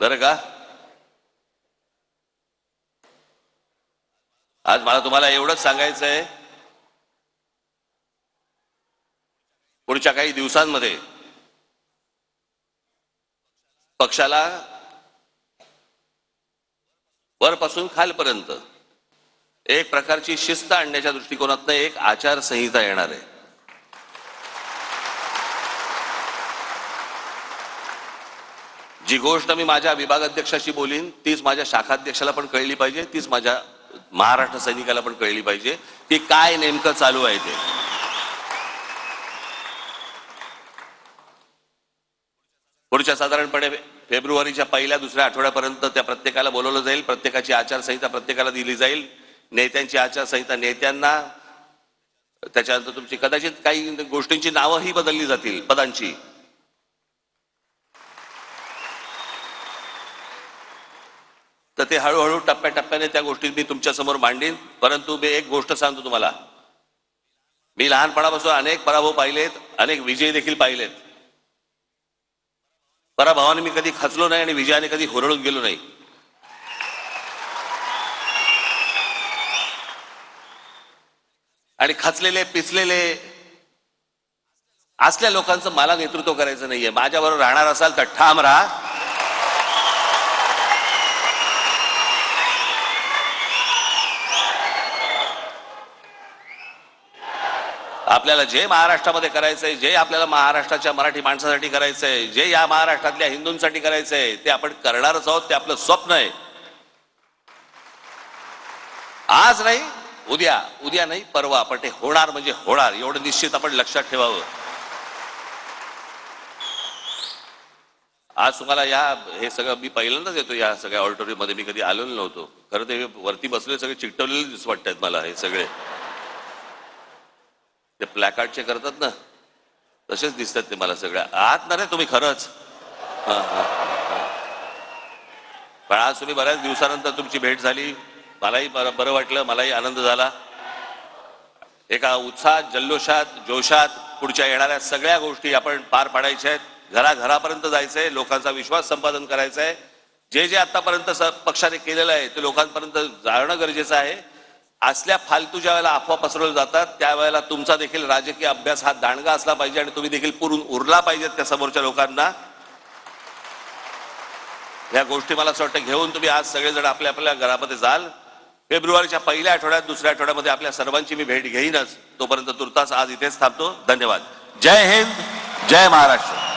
बरं का? आज मला तुम्हाला एवढंच सांगायचं आहे पुढच्या काही दिवसांमध्ये पक्षाला वरपासून खालपर्यंत एक प्रकारची शिस्त आणण्याच्या दृष्टिकोनातनं एक आचारसंहिता येणार आहे. जी गोष्ट मी माझ्या विभागाध्यक्षाशी बोलीन तीच माझ्या शाखाध्यक्षाला पण कळली पाहिजे तीच माझ्या महाराष्ट्र सैनिकाला पण कळली पाहिजे की काय नेमकं चालू आहे ते. पुढच्या साधारणपणे फेब्रुवारीच्या पहिल्या दुसऱ्या आठवड्यापर्यंत त्या प्रत्येकाला बोलवलं जाईल प्रत्येकाची आचारसंहिता प्रत्येकाला दिली जाईल नेत्यांची आचारसंहिता नेत्यांना त्याच्यानंतर तुमची कदाचित काही गोष्टींची नावंही बदलली जातील पदांची. तर ते हळूहळू टप्प्याटप्प्याने त्या गोष्टी मी तुमच्यासमोर मांडीन. परंतु मी एक गोष्ट सांगतो तुम्हाला. मी लहानपणापासून अनेक पराभव पाहिलेत अनेक विजय देखील पाहिलेत. पराभवाने मी कधी खचलो नाही आणि विजयाने कधी हुरळून गेलो नाही. आणि खचलेले पिचलेले असल्या लोकांचं मला नेतृत्व करायचं नाहीये. माझ्याबरोबर राहणार असाल तर ठाम राहा. आपल्याला जे महाराष्ट्रामध्ये करायचंय जे आपल्याला महाराष्ट्राच्या मराठी माणसासाठी करायचंय जे या महाराष्ट्रातल्या हिंदूंसाठी करायचंय ते आपण करणारच आहोत ते आपलं स्वप्न आहे. आज नाही उद्या उद्या नाही परवा पण ते होणार म्हणजे होणार एवढं निश्चित आपण लक्षात ठेवावं. आज तुम्हाला या हे सगळं मी पहिल्यांदाच येतो या सगळ्या ऑडिटोरियममध्ये मी कधी आलेलो नव्हतो. खरं ते वरती बसले सगळे चिकटवलेले दिस वाटतात मला हे सगळे. ते प्लॅकार्डचे करतात ना. तसेच दिसतात ते मला सगळ्या. आहात ना रे तुम्ही खरंच. हा, पण आज तुम्ही बऱ्याच दिवसानंतर तुमची भेट झाली. मलाही बरं बरं वाटलं मलाही आनंद झाला. एका उत्साहात जल्लोषात जोशात पुढच्या येणाऱ्या सगळ्या गोष्टी आपण पार पाडायच्या आहेत. घराघरापर्यंत जायचंय लोकांचा विश्वास संपादन करायचा आहे जे जे आतापर्यंत स- पक्षाने केलेलं आहे ते लोकांपर्यंत जाणं गरजेचं आहे. असल्या फालतू ज्या वेळेला अफवा पसरवल्या जातात त्यावेळेला तुमचा देखील राजकीय अभ्यास हा दांडगा असला पाहिजे आणि तुम्ही देखील पुरून उरला पाहिजेत त्या समोरच्या लोकांना. या गोष्टी मला असं वाटतं घेऊन तुम्ही आज सगळेजण आपल्या आपल्या घरामध्ये जाल. फेब्रुवारीच्या पहिल्या आठवड्यात दुसऱ्या आठवड्यामध्ये आपल्या सर्वांची मी भेट घेईनच. तोपर्यंत तुर्तास आज इथेच थांबतो. धन्यवाद. जय हिंद जय महाराष्ट्र.